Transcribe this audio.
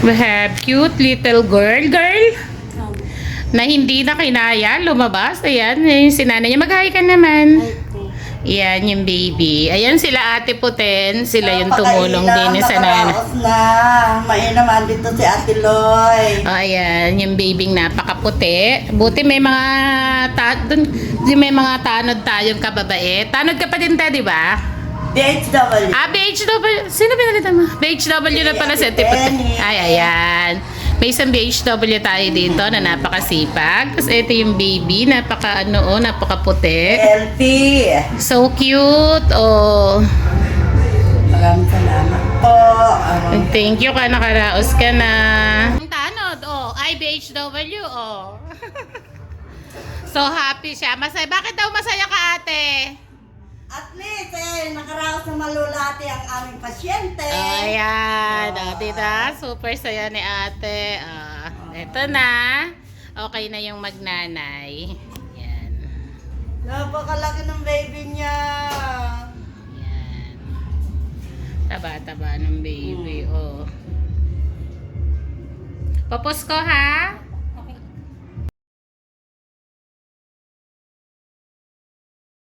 We have cute little girl, girl. Na hindi na kinaya, lumabas. Ayan, yung sinana niya. Mag-hi ka naman. Ayan, yung baby. Ayan sila ate Puten. Sila yung tumulong din sa nana. Nakaraos na. Mainaman dito si Ate Loy. Oh, ayan, yung babyng napakaputi. Buti may mga ta dun, may mga tanod tayong kababait. Tanod ka pa din ta, di ba? DHW. Ah, BHW. Sino pinalitan mo? BHW na pala Ate Puti. Ay, ayan. May isang BHW tayo dito na napakasipag. Tapos ito yung baby, napaka ano, oh, napakaputi. Healthy. So cute. Oh. Maraming salamat po. Um, Thank you ka, nakaraos ka na. Ang tanod, oh. Ay, BHW, oh. so happy siya. Masaya. Bakit daw masaya ka, ate? at least, nakaraos na malulati ang aming pasyente. Oh, ayan. Oh, tita, super saya ni ate. Ah, eto na. Okay na yung magnanay. Yan. Napakalaki ng baby niya. Yan. Taba-taba ng baby. Oh. Papos ko, ha?